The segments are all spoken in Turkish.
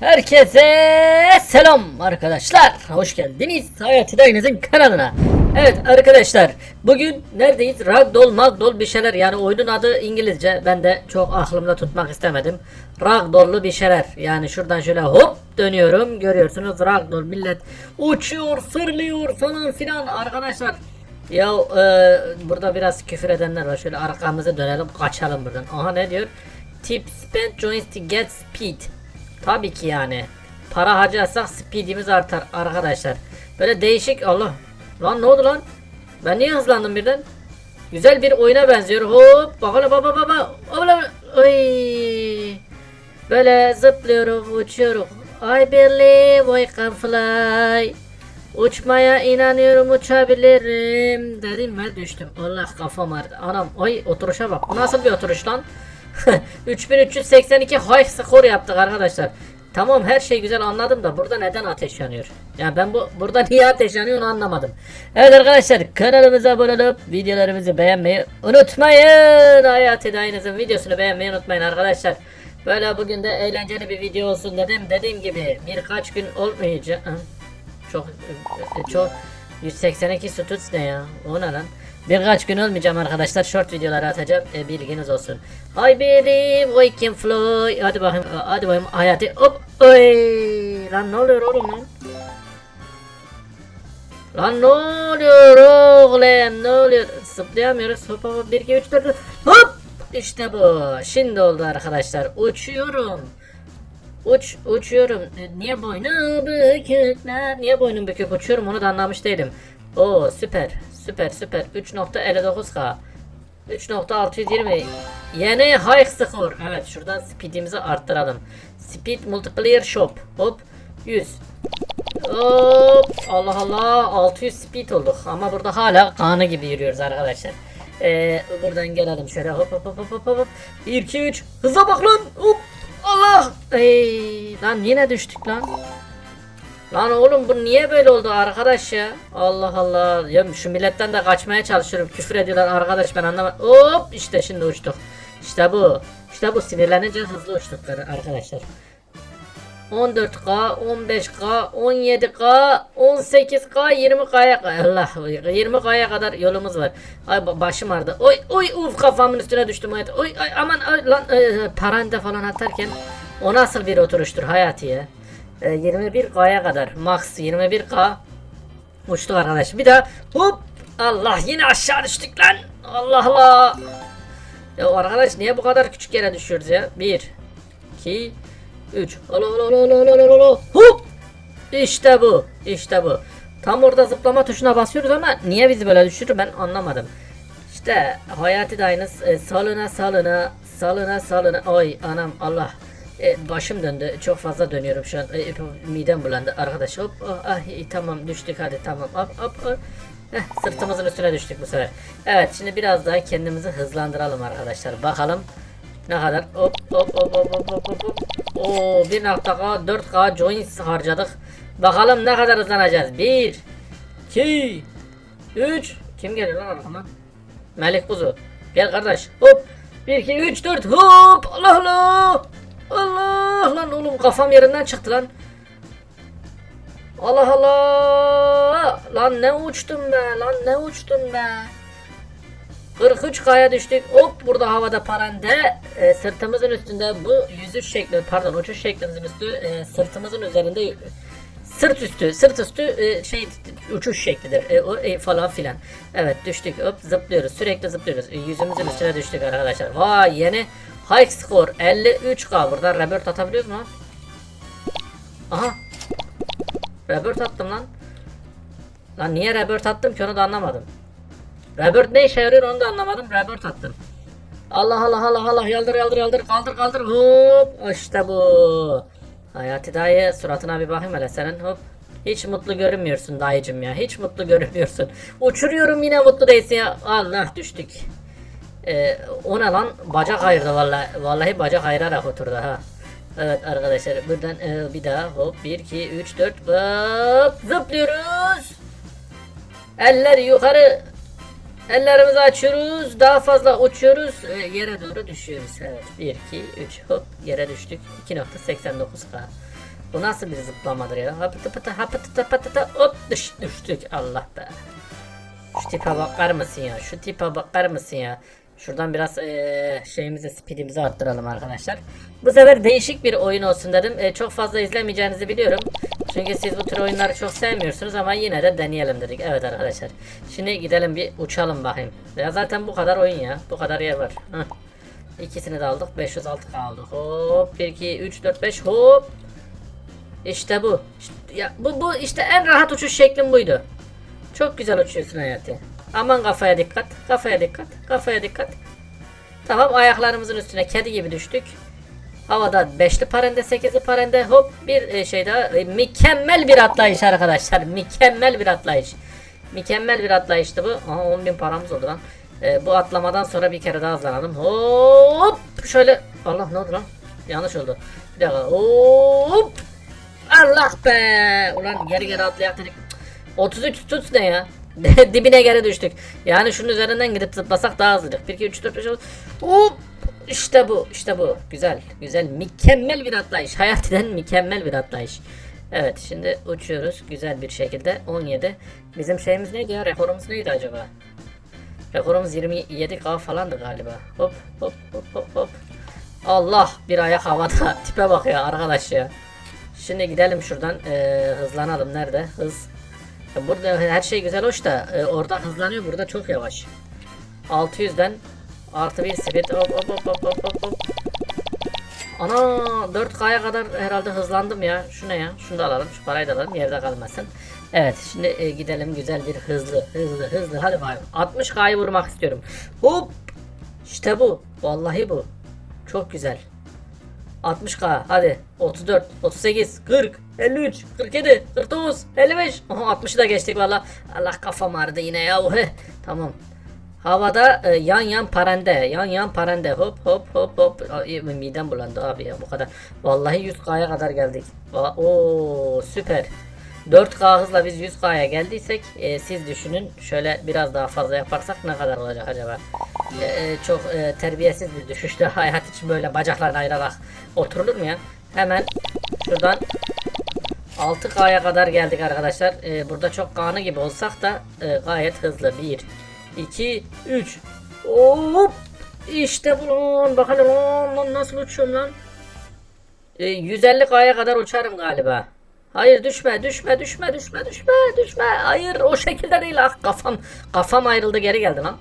Herkese selam arkadaşlar. Hoş geldiniz Hayati Dayınızın kanalına. Evet arkadaşlar bugün neredeyiz? Ragdoll, Magdoll bir şeyler yani oyunun adı İngilizce. Ben de çok aklımda tutmak istemedim. Ragdoll'lu bir şeyler. Yani şuradan şöyle hop dönüyorum. Görüyorsunuz Ragdoll millet uçuyor, fırlıyor falan filan arkadaşlar. Ya e, burada biraz küfür edenler var. Şöyle arkamızı dönelim kaçalım buradan. Aha ne diyor? Tip spend joins to get speed. Tabii ki yani. Para harcarsak speedimiz artar arkadaşlar. Böyle değişik Allah. Lan ne oldu lan? Ben niye hızlandım birden? Güzel bir oyuna benziyor. Hop bakalım baba baba. Baba Oy. Böyle zıplıyoruz, uçuyoruz. I believe I can fly. Uçmaya inanıyorum uçabilirim dedim ve düştüm. Allah kafam ağrıdı. Anam ay oturuşa bak. Bu nasıl bir oturuş lan? 3382 high skor yaptık arkadaşlar. Tamam her şey güzel anladım da burada neden ateş yanıyor? Yani ben bu burada niye ateş yanıyor anlamadım. Evet arkadaşlar kanalımıza abone olup videolarımızı beğenmeyi unutmayın. Hayati Dayınızın videosunu beğenmeyi unutmayın arkadaşlar. Böyle bugün de eğlenceli bir video olsun dedim. Dediğim gibi birkaç gün olmayacak. Çok çok 182 stuts ne ya? O ne lan? Birkaç gün olmayacağım arkadaşlar. Short videoları atacağım. E, bilginiz olsun. I believe we can fly. Hadi bakayım. Hadi bakayım hayatı. Hop. Oy. Lan ne oluyor oğlum lan? Lan ne oluyor oğlum? Ne oluyor? Zıplayamıyoruz. Hop hop 1 2 3 4 hop. İşte bu. Şimdi oldu arkadaşlar. Uçuyorum. Uç uçuyorum. Niye boynum bükükler? Niye boynum bükük uçuyorum onu da anlamış değilim. Oo süper. Süper süper. 3.59k. 3.620. Yeni high score. Evet şuradan speedimizi arttıralım. Speed multiplier shop. Hop 100. Hop Allah Allah 600 speed olduk ama burada hala kanı gibi yürüyoruz arkadaşlar. Ee, buradan gelelim şöyle hop hop hop hop hop 1 2 3 hıza bak lan hop Allah! Ey, lan yine düştük lan. Lan oğlum bu niye böyle oldu arkadaş ya? Allah Allah. Ya şu milletten de kaçmaya çalışıyorum küfür ediyorlar arkadaş ben anlamadım hop işte şimdi uçtuk. İşte bu. İşte bu sinirlenince hızlı uçtuk arkadaşlar 14K, 15K, 17K, 18K, 20K'ya Allah 20K'ya kadar yolumuz var. Ay ba- başım ağrıdı. Oy oy uf kafamın üstüne düştüm hayat. Oy ay aman ay, lan e, paranda falan atarken o nasıl bir oturuştur hayatı ya. E, 21K'ya kadar max 21K uçtuk arkadaş. Bir daha hop Allah yine aşağı düştük lan. Allah Allah. Ya arkadaş niye bu kadar küçük yere düşüyoruz ya? 1 2 3 Alo alo alo alo alo alo alo Hop! İşte bu işte bu. Tam orada zıplama tuşuna basıyoruz ama niye bizi böyle düşürür ben anlamadım. İşte hayatı da aynı e, salına salına salına salına. Ay anam Allah. E, başım döndü. Çok fazla dönüyorum şu an. E, e, midem bulandı. Arkadaş hop oh, ah, tamam düştük hadi tamam. Hop hop hop. Heh, sırtımızın üstüne düştük bu sefer. Evet şimdi biraz daha kendimizi hızlandıralım arkadaşlar. Bakalım ne kadar? Hop hop hop hop hop hop hop. Oo 1.k 4k joins harcadık. Bakalım ne kadar hızlanacağız. 1 2 3 Kim geliyor lan arkama? Melih Kuzu. Gel kardeş. Hop. 1 2 3 4 hop. Allah Allah. Allah lan oğlum kafam yerinden çıktı lan. Allah Allah. Lan ne uçtum be. Lan ne uçtum be. 43K'ya düştük. Hop burada havada parande. E, sırtımızın üstünde bu yüzüş şekli pardon uçuş şeklimizin üstü e, sırtımızın üzerinde sırt üstü sırt üstü e, şey uçuş şeklidir e, o, e, falan filan. Evet düştük hop zıplıyoruz sürekli zıplıyoruz. E, yüzümüzün üstüne düştük arkadaşlar. Vay yeni high score 53K buradan rebirth atabiliyoruz mu? Aha. Rebirth attım lan. Lan niye rebirth attım ki onu da anlamadım. Rebirth ne işe yarıyor onu da anlamadım. Rebirth attım. Allah Allah Allah Allah yaldır yaldır yaldır kaldır kaldır hop işte bu. Hayati dayı suratına bir bakayım hele senin hop. Hiç mutlu görünmüyorsun dayıcım ya. Hiç mutlu görünmüyorsun. Uçuruyorum yine mutlu değilsin ya. Allah düştük. Ee, o ne lan? Bacak ayırdı vallahi. Vallahi bacak ayırarak oturdu ha. Evet arkadaşlar buradan e, bir daha hop 1 2 3 4 hop zıplıyoruz. Eller yukarı Ellerimizi açıyoruz. Daha fazla uçuyoruz. e, yere doğru düşüyoruz. Evet. 1, 2, 3. Hop. Yere düştük. 2.89k. Bu nasıl bir zıplamadır ya? Hapıtı pıtı hapıtı tı pıtı tı hop düş, düştük. Allah be. Şu tipe bakar mısın ya? Şu tipe bakar mısın ya? Şuradan biraz eee şeyimizi, speedimizi arttıralım arkadaşlar. Bu sefer değişik bir oyun olsun dedim. Eee, çok fazla izlemeyeceğinizi biliyorum. Çünkü siz bu tür oyunları çok sevmiyorsunuz ama yine de deneyelim dedik. Evet arkadaşlar. Şimdi gidelim bir uçalım bakayım. Ya zaten bu kadar oyun ya. Bu kadar yer var. Heh. İkisini de aldık. 506 aldık. Hop 1 2 3 4 5 hop. İşte bu. İşte, ya bu bu işte en rahat uçuş şeklim buydu. Çok güzel uçuyorsun hayatı. Aman kafaya dikkat. Kafaya dikkat. Kafaya dikkat. Tamam ayaklarımızın üstüne kedi gibi düştük. Havada beşli parende, sekizli parende hop bir e, şey daha e, mükemmel bir atlayış arkadaşlar. Mükemmel bir atlayış. Mükemmel bir atlayıştı bu. Aha 10 bin paramız oldu lan. E, bu atlamadan sonra bir kere daha hızlanalım. Hop şöyle Allah ne oldu lan? Yanlış oldu. Bir dakika. Hop Allah be! Ulan geri geri atlayak dedik. 33 tut ne ya? Dibine geri düştük. Yani şunun üzerinden gidip zıplasak daha hızlıdır. 1 2 3 4 5 6. Hop! İşte bu, işte bu. Güzel, güzel, mükemmel bir atlayış. Hayatiden mükemmel bir atlayış. Evet, şimdi uçuyoruz güzel bir şekilde. 17. Bizim şeyimiz neydi ya? Rekorumuz neydi acaba? Rekorumuz 27K falandı galiba. Hop, hop, hop, hop, hop. Allah bir ayak havada. Tipe bak ya arkadaş ya. Şimdi gidelim şuradan eee, hızlanalım. Nerede? Hız. Burada her şey güzel hoş da e, orada hızlanıyor burada çok yavaş. 600'den artı bir speed hop hop hop hop hop hop. Ana 4K'ya kadar herhalde hızlandım ya. Şu ne ya? Şunu da alalım. Şu parayı da alalım. Yerde kalmasın. Evet şimdi e, gidelim güzel bir hızlı hızlı hızlı. Hadi bakayım. 60K'yı vurmak istiyorum. Hop. İşte bu. Vallahi bu. Çok güzel. 60k hadi 34 38 40 53 47 49 55 Aha 60'ı da geçtik valla Allah kafam ağrıdı yine ya tamam havada e, yan yan parende yan yan parende hop hop hop hop Ay, midem bulandı abi ya bu kadar vallahi 100k'ya kadar geldik Oo süper 4K hızla biz 100K'ya geldiysek e, siz düşünün şöyle biraz daha fazla yaparsak ne kadar olacak acaba? E, e, çok e, terbiyesiz bir düşüştü hayat için böyle bacaklarını ayırarak oturulur mu ya? Hemen şuradan 6K'ya kadar geldik arkadaşlar. E, burada çok kanı gibi olsak da e, gayet hızlı. 1, 2, 3. Hop! İşte bu. Bakalım nasıl uçuyorum lan. E, 150K'ya kadar uçarım galiba. Hayır düşme düşme düşme düşme düşme düşme. Hayır o şekilde değil ah kafam kafam ayrıldı geri geldi lan.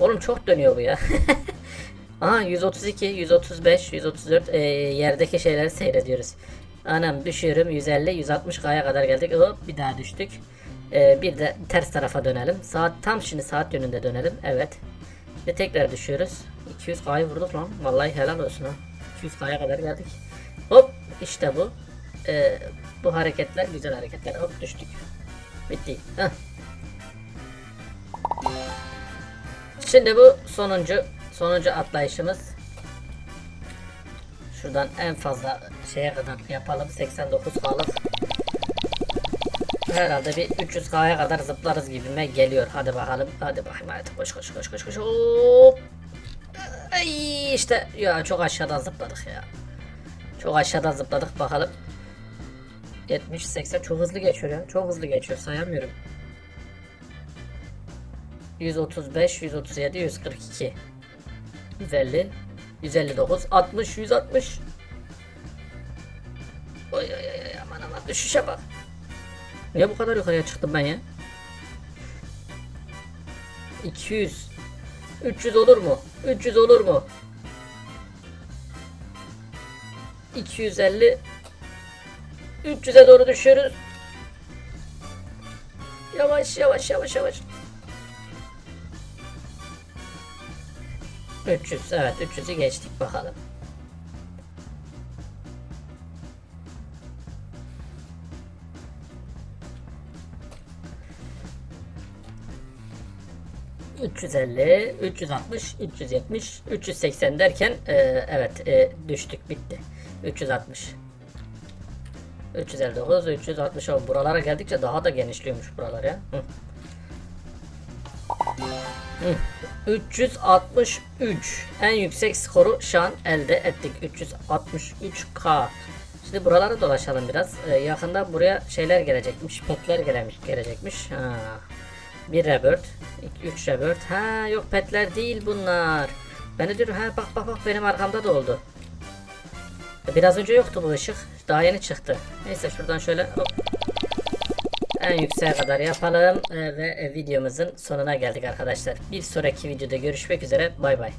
Oğlum çok dönüyor bu ya. Aha 132, 135, 134 e, yerdeki şeyleri seyrediyoruz. Anam düşüyorum 150, 160K'ya kadar geldik. Hop bir daha düştük. E, bir de ters tarafa dönelim. Saat tam şimdi saat yönünde dönelim. Evet. Ve tekrar düşüyoruz. 200K'yı vurduk lan. Vallahi helal olsun ha. 200K'ya kadar geldik. Hop işte bu. E, bu hareketler güzel hareketler. Hop düştük. Bitti. Heh. Şimdi bu sonuncu sonuncu atlayışımız. Şuradan en fazla şeye kadar yapalım. 89 K'lık. Herhalde bir 300K'ya kadar zıplarız gibime geliyor. Hadi bakalım. Hadi bakayım. Hadi koş koş koş koş koş. Hop. Ay işte ya çok aşağıdan zıpladık ya. Çok aşağıdan zıpladık bakalım. 70 80 çok hızlı geçiyor ya. Çok hızlı geçiyor sayamıyorum. 135, 137, 142, 150, 159, 60, 160. Oy oy oy aman aman düşüşe bak. Niye bu kadar yukarıya çıktım ben ya? 200 300 olur mu? 300 olur mu? 250 300'e doğru düşüyoruz. Yavaş yavaş yavaş yavaş. 300 evet 300'ü geçtik bakalım. ...350, 360, 370, 380 derken... e, ...evet e, düştük bitti. 360. 359, 360 ama buralara geldikçe daha da genişliyormuş buralar ya. Hı. Hı. 363 en yüksek skoru şu an elde ettik 363k Şimdi buraları dolaşalım biraz. Ee, yakında buraya şeyler gelecekmiş. Petler gelemiş, gelecekmiş. Ha. Bir rebirth. iki- Üç rebirth. Ha yok petler değil bunlar. Ben de diyorum ha bak bak bak benim arkamda da oldu. E, Biraz önce yoktu bu ışık. Daha yeni çıktı. Neyse şuradan şöyle hop. En yükseğe kadar yapalım Ee, ve e, videomuzun sonuna geldik arkadaşlar. Bir sonraki videoda görüşmek üzere. Bay bay.